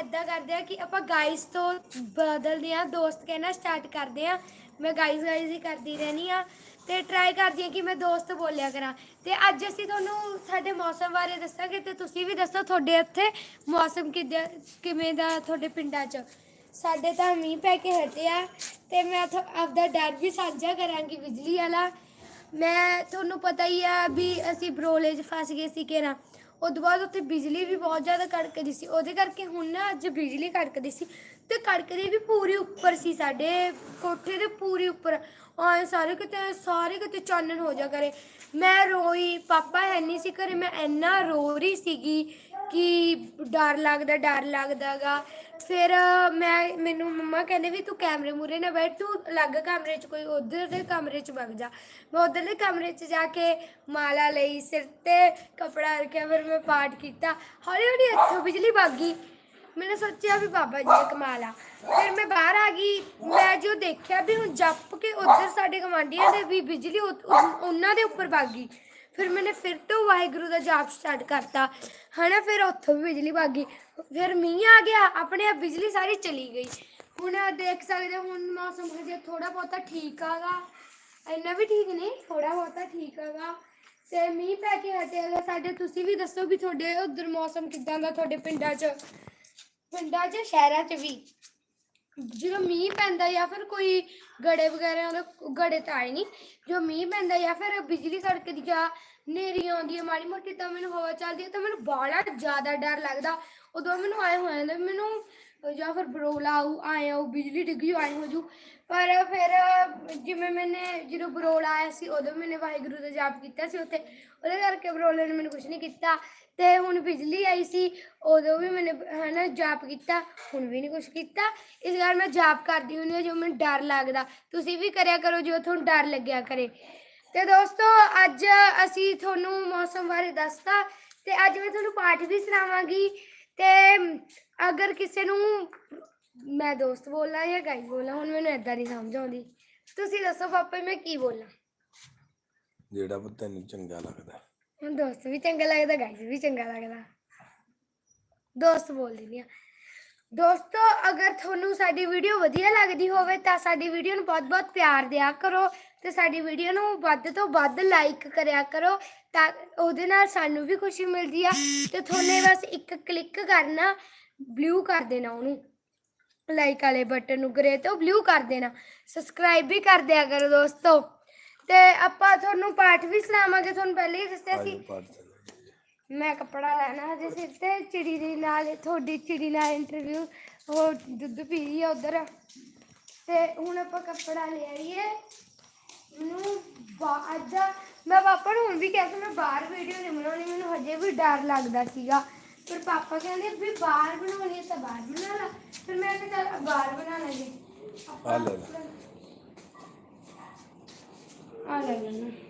ਐਦਾਂ ਕਰਦੇ ਆ ਕਿ ਆਪਾਂ ਗਾਇਸ ਤੋਂ ਬਦਲਦੇ ਆ ਦੋਸਤ ਕਹਿਣਾ ਸਟਾਰਟ ਕਰਦੇ ਆ ਮੈਂ ਗਾਇਸ ਗਾਇਸ ਹੀ ਕਰਦੀ ਰਹਿਣੀ ਆ ਤੇ ਟਰਾਈ ਕਰਦੀ ਆ ਕਿ ਮੈਂ ਦੋਸਤ ਬੋਲਿਆ ਕਰਾਂ। ਤੇ ਅੱਜ ਅਸੀਂ ਤੁਹਾਨੂੰ ਸਾਡੇ ਮੌਸਮ ਬਾਰੇ ਦੱਸਾਂਗੇ ਤੇ ਤੁਸੀਂ ਵੀ ਦੱਸੋ ਤੁਹਾਡੇ ਇੱਥੇ ਮੌਸਮ ਕਿੱਦਾਂ, ਕਿਵੇਂ ਦਾ ਤੁਹਾਡੇ ਪਿੰਡਾਂ 'ਚ? ਸਾਡੇ ਤਾਂ ਮੀਂਹ ਪੈ ਕੇ ਹਟਿਆ ਤੇ ਮੈਂ ਆਪਦਾ ਡਰ ਵੀ ਸਾਂਝਾ ਕਰਾਂਗੀ ਬਿਜਲੀ ਵਾਲਾ। ਮੈਂ, ਤੁਹਾਨੂੰ ਪਤਾ ਹੀ ਆ ਵੀ ਅਸੀਂ ਬਰੋਲੇ 'ਚ ਫਸ ਗਏ ਸੀ ਕਿਰਾਂ ਉਦੋਂ ਬਾਅਦ ਉੱਥੇ ਬਿਜਲੀ ਵੀ ਬਹੁਤ ਜ਼ਿਆਦਾ ਕੜਕਦੀ ਸੀ। ਉਹਦੇ ਕਰਕੇ ਹੁਣ ਨਾ ਅੱਜ ਬਿਜਲੀ ਕੜਕਦੀ ਸੀ ਤੇ ਕੜਕਦੀ ਵੀ ਪੂਰੀ ਉੱਪਰ ਸੀ ਸਾਡੇ ਕੋਠੇ ਦੇ ਪੂਰੀ ਉੱਪਰ। ਆਏ ਸਾਰੇ ਕਿਤੇ ਸਾਰੇ ਕਿਤੇ ਚਾਨਣ ਹੋ ਜਾ ਕਰੇ। ਮੈਂ ਰੋਈ, ਪਾਪਾ ਹੈ ਨਹੀਂ ਸੀ ਘਰੇ, ਮੈਂ ਇੰਨਾ ਰੋ ਰਹੀ ਸੀਗੀ ਕਿ ਡਰ ਲੱਗਦਾ, ਡਰ ਲੱਗਦਾਗਾ। ਫਿਰ ਮੈਂ, ਮੈਨੂੰ ਮੰਮਾ ਕਹਿੰਦੇ ਵੀ ਤੂੰ ਕੈਮਰੇ ਮੂਰੇ ਨਾ ਬੈਠ, ਤੂੰ ਅਲੱਗ ਕਮਰੇ 'ਚ ਕੋਈ ਉਧਰ ਦੇ ਕਮਰੇ 'ਚ ਵਗ ਜਾ। ਮੈਂ ਉਧਰਲੇ ਕਮਰੇ 'ਚ ਜਾ ਕੇ ਮਾਲਾ ਲਈ, ਸਿਰ ਤੇ ਕਪੜਾ ਰੱਖਿਆ, ਫਿਰ ਮੈਂ ਪਾਠ ਕੀਤਾ। ਹੌਲੀ ਹੌਲੀ ਇੱਥੋਂ ਬਿਜਲੀ ਵਗ ਗਈ। ਮੈंने ਸੋਚਿਆ ਵੀ ਬਾਬਾ ਜੀ ਦਾ ਕਮਾਲ ਆ। ਫਿਰ ਮੈਂ ਬਾਹਰ ਆ ਗਈ ਦੇਖਿਆ ਵੀ ਹੁਣ ਜੱਪ ਕੇ ਉਧਰ ਸਾਡੇ ਗਵਾਂਢੀਆਂ ਦੇ ਵੀ ਬਿਜਲੀ ਉ- ਉ- ਉਹਨਾਂ ਦੇ ਉੱਪਰ ਵਗ ਗਈ। ਫਿਰ ਮੈंने ਫਿਰ ਤੋਂ ਵਾਹਿਗੁਰੂ ਦਾ ਜਾਪ ਸਟਾਰਟ ਕਰਤਾ। ਹਨਾ, ਫਿਰ ਉੱਥੋਂ ਵੀ ਬਿਜਲੀ ਵਗ ਗਈ। ਫਿਰ ਮੀਂਹ ਆ ਗਿਆ, ਆਪਣੇ ਆਪ ਬਿਜਲੀ ਸਾਰੀ ਚਲੀ ਗਈ। ਹੁਣ ਦੇਖ ਸਕਦੇ ਹੋ, ਹੁਣ ਮੌਸਮ ਹਜੇ ਥੋੜਾ ਬਹੁਤਾ ਠੀਕ ਆਗਾ। ਇੰਨਾ ਵੀ ਠੀਕ ਨਹੀਂ ਥੋੜਾ ਬਹੁਤਾ ਠੀਕ ਆਗਾ। ਤੇ ਮੀਂਹ ਪੈ ਕੇ ਹਟੇਗਾ ਸਾਡੇ ਤੁਸੀਂ ਵੀ ਦੱਸੋ ਵੀ ਤੁਹਾਡੇ ਉਧਰ ਮੌਸਮ ਕਿਦਾਂ ਦਾ ਤੁਹਾਡੇ ਪਿੰਡਾਂ 'ਚ? ਪਿੰਡਾਂ 'ਚ, ਸ਼ਹਿਰਾਂ 'ਚ ਵੀ? ਜਦੋਂ ਮੀਂਹ ਪੈਂਦਾ ਜਾਂ ਫਿਰ ਕੋਈ ਗੜੇ ਵਗੈਰਾ ਦਾ ਗੜੇ ਤਾਂ ਆਏ ਨਹੀਂ ਜੋ ਮੀਂਹ ਪੈਂਦਾ ਜਾਂ ਫਿਰ ਬਿਜਲੀ ਕੜਕਦੀ ਜਾਂ ਹਨੇਰੀ ਆਉਂਦੀ ਹੈ ਮਾੜੀ ਮੋਟੀ ਤਾਂ ਮੈਨੂੰ ਹਵਾ ਚੱਲਦੀ ਹੈ ਤਾਂ ਮੈਨੂੰ ਬਾਹਲਾ ਜ਼ਿਆਦਾ ਡਰ ਲੱਗਦਾ, ਉਦੋਂ ਮੈਨੂੰ ਆਏ ਹੋਏ ਜਾਂਦਾ ਮੈਨੂੰ ਜਾਂ ਫਿਰ ਬਰੋਲਾ ਆਊ ਆਏ ਆਊ ਬਿਜਲੀ ਡਿੱਗੀ ਆਏ ਹੋ ਜੂ ਪਰ ਫਿਰ ਜਿਵੇਂ ਮੈਨੇ ਜਦੋਂ ਬਰੋਲਾ ਆਇਆ ਸੀ, ਉਦੋਂ ਮੈਨੇ ਵਾਹਿਗੁਰੂ ਦਾ ਜਾਪ ਕੀਤਾ ਸੀ ਉੱਥੇ। ਉਹਦੇ ਕਰਕੇ ਬਰੋਲੇ ਨੇ ਮੈਨੂੰ ਕੁਝ ਨਹੀਂ ਕੀਤਾ। ਤੇ ਹੁਣ ਬਿਜਲੀ ਆਈ ਸੀ, ਉਦੋਂ ਵੀ ਮੈਨੇ ਹਨਾ ਜਾਪ ਕੀਤਾ, ਹੁਣ ਵੀ ਨਹੀਂ ਕੁਝ ਕੀਤਾ। ਇਸ ਗੱਲ ਮੈਂ ਜਾਪ ਕਰਦੀ ਹੁੰਦੀ ਹਾਂ ਜੋ ਮੈਨੂੰ ਡਰ ਲੱਗਦਾ। ਤੁਸੀਂ ਵੀ ਕਰਿਆ ਕਰੋ ਜੋ ਤੁਹਾਨੂੰ ਡਰ ਲੱਗਿਆ ਕਰੇ। ਤੇ ਦੋਸਤੋ, ਅੱਜ ਅਸੀਂ ਤੁਹਾਨੂੰ ਮੌਸਮ ਬਾਰੇ ਦੱਸਤਾ। ਤੇ ਅੱਜ ਮੈਂ ਤੁਹਾਨੂੰ ਪਾਠ ਵੀ ਸੁਣਾਵਾਂਗੀ। ਤੇ ਅਗਰ ਕਿਸੇ ਨੂੰ ਮੈਂ ਦੋਸਤ ਬੋਲਾਂ ਜਾਂ ਗਾਈ ਬੋਲਾਂ ਹੁਣ ਮੈਨੂੰ ਏਦਾਂ ਨਹੀਂ ਸਮਝ ਆਉਂਦੀ। ਤੁਸੀਂ ਦੱਸੋ ਪਾਪਾ ਮੈਂ ਕੀ ਬੋਲਾਂ? ਜਿਹੜਾ ਪੁੱਤ ਤੈਨੂੰ ਚੰਗਾ ਲੱਗਦਾ। ਹੁਣ ਦੋਸਤ ਵੀ ਚੰਗਾ ਲੱਗਦਾ ਗਾਈਸ ਵੀ ਚੰਗਾ ਲੱਗਦਾ। ਦੋਸਤ ਬੋਲ ਦਿੰਦੀ ਆ। ਦੋਸਤੋ, ਅਗਰ ਤੁਹਾਨੂੰ ਸਾਡੀ ਵੀਡੀਓ ਵਧੀਆ ਲੱਗਦੀ ਹੋਵੇ, ਤਾਂ ਸਾਡੀ ਵੀਡੀਓ ਨੂੰ ਬਹੁਤ-ਬਹੁਤ ਪਿਆਰ ਦਿਆ ਕਰੋ ਤੇ ਸਾਡੀ ਵੀਡੀਓ ਨੂੰ ਵੱਧ ਤੋਂ ਵੱਧ ਲਾਈਕ ਕਰਿਆ ਕਰੋ ਤਾਂ ਉਹਦੇ ਨਾਲ ਸਾਨੂੰ ਵੀ ਖੁਸ਼ੀ ਮਿਲਦੀ ਆ ਤੇ ਤੁਹਾਨੇ ਬਸ ਇੱਕ ਕਲਿੱਕ ਕਰਨਾ ਬਲੂ ਕਰ ਦੇਣਾ ਉਹਨੂੰ। ਲਾਈਕ ਵਾਲੇ ਬਟਨ ਨੂੰ ਗਰੇ ਤੋਂ ਬਲੂ ਕਰ ਦੇਣਾ। ਸਬਸਕ੍ਰਾਈਬ ਵੀ ਕਰ ਦਿਆ ਕਰੋ ਦੋਸਤੋ। ਤੇ ਆਪਾਂ ਤੁਹਾਨੂੰ ਪਾਠ ਵੀ ਸੁਣਾਵਾਂਗੇ, ਤੁਹਾਨੂੰ ਪਹਿਲੇ ਹੀ ਦੱਸਿਆ ਸੀ। ਮੈਂ ਕੱਪੜਾ ਲੈਣਾ ਹਜੇ ਸਿਰ ਤੇ ਚਿੜੀ ਦੇ ਨਾਲ ਤੁਹਾਡੀ ਚਿੜੀ ਨਾਲ ਇੰਟਰਵਿਊ ਉਹ ਦੁੱਧ ਪੀ ਰਹੀ ਆ ਉਧਰ। ਤੇ ਹੁਣ ਆਪਾਂ ਕੱਪੜਾ ਲੈ ਆਈਏ। ਮੈਨੂੰ ਬਾ- ਅੱਜ ਮੈਂ ਪਾਪਾ ਨੂੰ ਹੁਣ ਵੀ ਕਿਹਾ ਸੀ ਮੈਂ ਬਾਹਰ ਵੀਡੀਓ ਨਹੀਂ ਬਣਾਉਣੀ ਮੈਨੂੰ ਹਜੇ ਵੀ ਡਰ ਲੱਗਦਾ ਸੀਗਾ। ਪਰ ਪਾਪਾ ਕਹਿੰਦੇ ਵੀ ਬਾਹਰ ਬਣਾਉਣੀ ਹੈ ਤਾਂ ਬਾਹਰ ਬਣਾ ਲਾ। ਫਿਰ ਮੈਂ ਕਿਹਾ ਚੱਲ ਬਾਹਰ ਬਣਾ ਲਾਂਗੇ ਆ ਲੈ ਲੈ। ਆ ਲੈ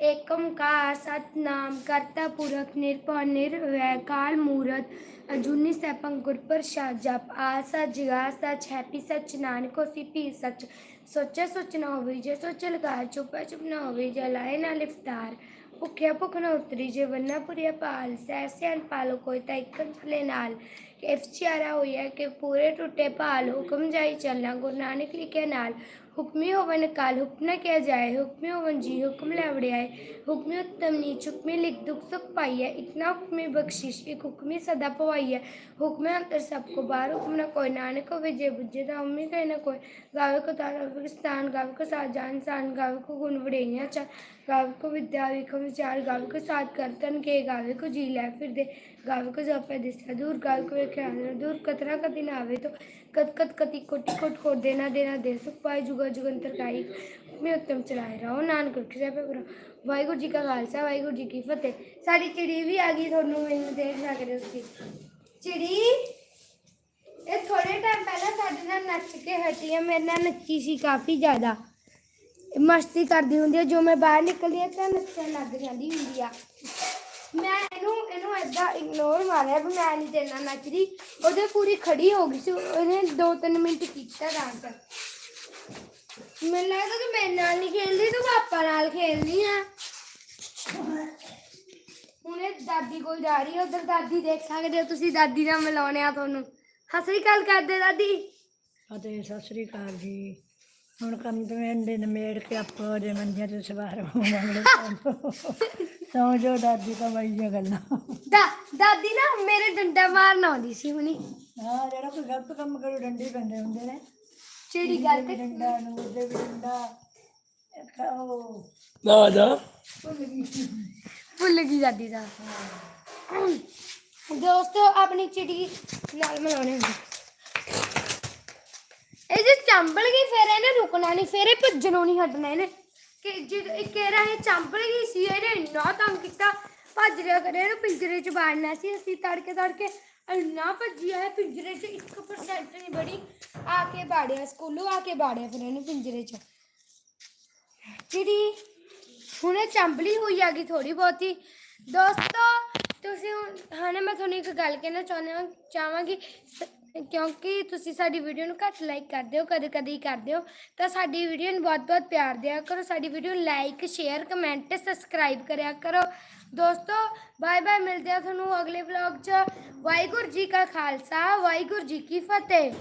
ਏਕ ਓੰਕਾਰ ਸਤਨਾਮ ਕਰਤਾ ਪੁਰਖ ਨਿਰਭਉ ਨਿਰਵੈਰ ਕਾਲ ਮੂਰਤ ਅਜੂਨੀ ਸੈਭੰ ਗੁਰ ਪ੍ਰਸਾਦ ਜਪ ਆ ਸੱਚ ਜਗਾ ਸੱਚ ਹੈਪੀ ਸੱਚ ਨਾਨਕ ਹੋਸੀ ਪੀ ਸੱਚ ਸੋਚੇ ਸੋਚ ਨਾ ਹੋਵੇ ਜੇ ਸੋਚ ਲਗਾ ਚੁੱਪਾ ਚੁੱਪ ਨਾ ਹੋਵੇ ਜੇ ਲਾਏ ਨਾ ਲਿਫਤਾਰ ਭੁੱਖਿਆ ਭੁੱਖ ਨਾ ਉਤਰੀ ਜੇ ਵੰਨਾ ਪੁਰੀਆ ਪਾਲ ਸੈਸਿਆਨ ਪਾਲੋ ਕੋਈ ਤਾਂ ਇਕਨ ਚਲੇ ਨਾਲ ਕਿ ਇਫਚਾਰਾ ਹੋਇਆ ਕਿ ਪੂਰੇ ਟੁੱਟੇ ਭਾਲ ਹੁਕਮ ਜਾਈ ਚੱਲਣਾ ਗੁਰੂ ਨਾਨਕ ਲਿਖਿਆ ਨਾਲ ਹੁਕਮੀ ਹੋਵਨ ਕਾਲ ਹੁਕਮ ਨਾ ਕਿਆ ਜਾਏ ਹੁਕਮੀ ਹੋਵਨ ਜੀ ਹੁਕਮ ਲੈ ਵੜਿਆਏ ਹੁਕਮੀ ਉਤਮ ਨੀਚ ਹੁਕਮੀ ਲਿਖ ਦੁਖ ਸੁਖ ਪਾਈਐ ਇਤਨਾ ਹੁਕਮੀ ਬਖਸ਼ਿਸ਼ ਇੱਕ ਹੁਕਮੀ ਸਦਾ ਪਵਾਈਐ ਹੁਕਮੇ ਅੰਤਰ ਸਭ ਕੋ ਬਾਹਰ ਹੁਕਮ ਨਾ ਕੋਈ ਨਾਨਕ ਹੋਵੇ ਜੇ ਬੁੱਝੇ ਤਾਂ ਉਮੀ ਕਹੇ ਨਾ ਕੋਈ ਗਾਵੇ ਕੋ ਤਾਰਾ ਪਾਕਿਸਤਾਨ ਗਾਵੇ ਕੋ ਸਾਜ ਜਾਨ ਸਾਨ ਗਾਵੇ ਕੋ ਗੁਣ ਵੜੇਈਆਂ ਚਾ ਗਾਵੇ ਕੋ ਵਿਦਿਆ ਵਿਖਮ ਵਿਚਾਰ ਗਾਵੇ ਕੋ ਸਾਧ ਕਰਤਨ ਕੇ ਗਾਵੇ ਕੋ ਜੀ ਲੈ ਫਿਰਦੇ ਗਾਵੇ ਕੋ ਜਪੇ ਦਿਸਾ ਦੂਰ ਗਾਵੇ ਕੋ ਵੇਖਿਆ ਦੂਰ ਕਤਰਾ ਕਦੀ ਨਾ ਆਵੇ ਤੋ ਕਤ ਕਤ ਕਤੀ ਕੋਟੀ ਕੋਟ ਕੋਟ ਦੇਣਾ ਦੇਣਾ ਦੇ ਸੁਖ ਪਾਏ ਜੁਗ ਮੈਂ ਉੱਤਮ ਚਲਾਏ ਰਹੋ, ਨਾਨਕ ਰਖੇ ਸਾਹਿਬ ਗੁਰੂ ਵਾਹਿਗੁਰੂ ਜੀ ਕਾ ਖਾਲਸਾ, ਵਾਹਿਗੁਰੂ ਜੀ ਕੀ ਫਤਿਹ। ਸਾਡੀ ਚਿੜੀ ਵੀ ਆ ਗਈ ਤੁਹਾਨੂੰ ਮੈਨੂੰ ਦੇਖ ਸਕਦੇ ਤੁਸੀਂ ਚਿੜੀ, ਇਹ ਥੋੜੇ ਟਾਈਮ ਪਹਿਲਾਂ ਸਾਡੇ ਨਾਲ ਨੱਚ ਕੇ ਹਟੀ ਹੈ ਮੇਰੇ ਨਾਲ ਨੱਚੀ ਸੀ ਕਾਫੀ ਜ਼ਿਆਦਾ। ਮਸਤੀ ਕਰਦੀ ਹੁੰਦੀ ਹੈ ਜੋ ਮੈਂ ਬਾਹਰ ਨਿਕਲਦੀ ਹਾਂ ਤਾਂ ਨੱਚਣ ਲੱਗ ਜਾਂਦੀ ਹੁੰਦੀ ਆ। ਮੈਂ ਇਹਨੂੰ ਇਹਨੂੰ ਏਦਾਂ ਇਗਨੋਰ ਮਾਰਿਆ ਵੀ ਮੈਂ ਨਹੀਂ ਤੇਰੇ ਨਾਲ ਨੱਚਦੀ। ਉਹਦੇ ਪੂਰੀ ਖੜੀ ਹੋ ਗਈ ਸੀ, ਉਹਨੇ 2-3 ਮਿੰਟ ਕੀਤਾ ਡਾਂਸ ਮੈਨੂੰ ਲੱਗਦਾ ਤੂੰ ਮੇਰੇ ਨਾਲ ਨਹੀਂ ਖੇਲਦੀ ਤੂੰ ਪਾਪਾ ਨਾਲ ਖੇਲਦੀ ਆ। ਹੁਣੇ ਦਾਦੀ ਕੋਲ ਜਾ ਰਹੀ ਹੈ ਉਧਰ ਦਾਦੀ ਦੇਖ ਸਕਦੇ ਹੋ ਤੁਸੀਂ ਦਾਦੀ ਨਾਲ ਮਿਲਾਉਣੇ ਆ ਤੁਹਾਨੂੰ। ਸਤਿ ਸ੍ਰੀ ਅਕਾਲ ਕਰਦੇ ਦਾਦੀ। ਅਤੇ ਸਤਿ ਸ੍ਰੀ ਅਕਾਲ ਜੀ। ਹੁਣ ਕੰਮ ਤੇ ਦੇ ਨਮੇੜ ਕੇ ਆਪੋ ਦੇ ਮੰਜੇ ਤੇ ਸਵਾਰ ਹੋਵਾਂਗੇ ਸੌ ਜੋ ਦਾਦੀ ਤਾਂ ਬੜੀਆਂ ਗੱਲਾਂ। ਦਾ ਦਾਦੀ ਨਾ ਮੇਰੇ ਡੰਡਾ ਮਾਰਨ ਆਉਂਦੀ ਸੀ ਹੁਣੀ। ਹਾਂ ਜਿਹੜਾ ਕੋਈ ਗਲਤ ਕੰਮ ਕਰੇ ਡੰਡੇ ਪੈਂਦੇ ਹੁੰਦੇ ਨੇ। ਚਿੜੀ ਗੱਲ ਵੀ ਡੰਡਾ ਨੂੰ ਉਹਦੇ ਵੀ ਡੰਡਾ ਇੱਕ ਉਹ ਨਾ ਜਾ। ਭੁੱਲ ਗਈ। ਦਾਦੀ ਦਾ। ਦੋਸਤੋ ਆਪਣੀ ਚਿੜੀ ਨਾਲ ਮਿਲਾਉਣੇ ਹੁੰਦੇ। ਇਹ ਜੇ ਚੰਬਲ ਗਈ ਫਿਰ ਇਹਨੇ ਰੁਕਣਾ ਨਹੀਂ ਫਿਰ ਇਹ ਭੱਜਣੋਂ ਨਹੀਂ ਹਟਣਾ ਇਹਨੇ। ਕਿ ਜਦ ਇਹ ਕਹਿ ਰਿਹਾ ਇਹ ਚੰਬਲ ਗਈ ਸੀ ਇਹਨੇ ਇੰਨਾ ਤੰਗ ਕੀਤਾ। ਭੱਜ ਰਿਹਾ ਕਰੇ ਇਹਨੂੰ ਪਿੰਜਰੇ 'ਚ ਬਾੜਨਾ ਸੀ ਅਸੀਂ ਤੜਕੇ ਤੜਕੇ ਇੰਨਾ ਭੱਜਿਆ ਹੈ ਪਿੰਜਰੇ 'ਚ 1% ਨਹੀਂ ਬੜੀ। ਆ ਕੇ ਬਾੜਿਆ ਸਕੂਲੋਂ, ਆ ਕੇ ਬਾੜਿਆ ਫਿਰ ਇਹਨੂੰ ਪਿੰਜਰੇ 'ਚ। ਚਿੜੀ ਹੁਣੇ ਚੰਬਲੀ ਹੋਈ ਆ ਗਈ ਥੋੜੀ ਬਹੁਤੀ। ਦੋਸਤੋ, ਤੁਸੀਂ ਹੁਣ ਹਾਂ ਮੈਂ ਤੁਹਾਨੂੰ ਇੱਕ ਗੱਲ ਕਹਿਣਾ ਚਾਹੁੰਦਾ ਹਾਂ, ਚਾਹਾਂਗੀ ਕਿਉਂਕਿ ਤੁਸੀਂ ਸਾਡੀ ਵੀਡੀਓ ਨੂੰ ਘੱਟ ਲਾਈਕ ਕਰਦੇ ਹੋ, ਕਦੇ ਕਦੇ ਹੀ ਕਰਦੇ ਹੋ, ਤਾਂ ਸਾਡੀ ਵੀਡੀਓ ਨੂੰ ਬਹੁਤ ਬਹੁਤ ਪਿਆਰ ਦਿਆ ਕਰੋ, ਸਾਡੀ ਵੀਡੀਓ ਨੂੰ ਲਾਈਕ ਸ਼ੇਅਰ ਕਮੈਂਟ ਸਬਸਕ੍ਰਾਈਬ ਕਰਿਆ ਕਰੋ। ਦੋਸਤੋ ਬਾਏ ਬਾਏ ਮਿਲਦੇ ਆ ਤੁਹਾਨੂੰ ਅਗਲੇ ਵਲੌਗ 'ਚ। ਵਾਹਿਗੁਰੂ ਜੀ ਕਾ ਖਾਲਸਾ, ਵਾਹਿਗੁਰੂ ਜੀ ਕੀ ਫਤਿਹ।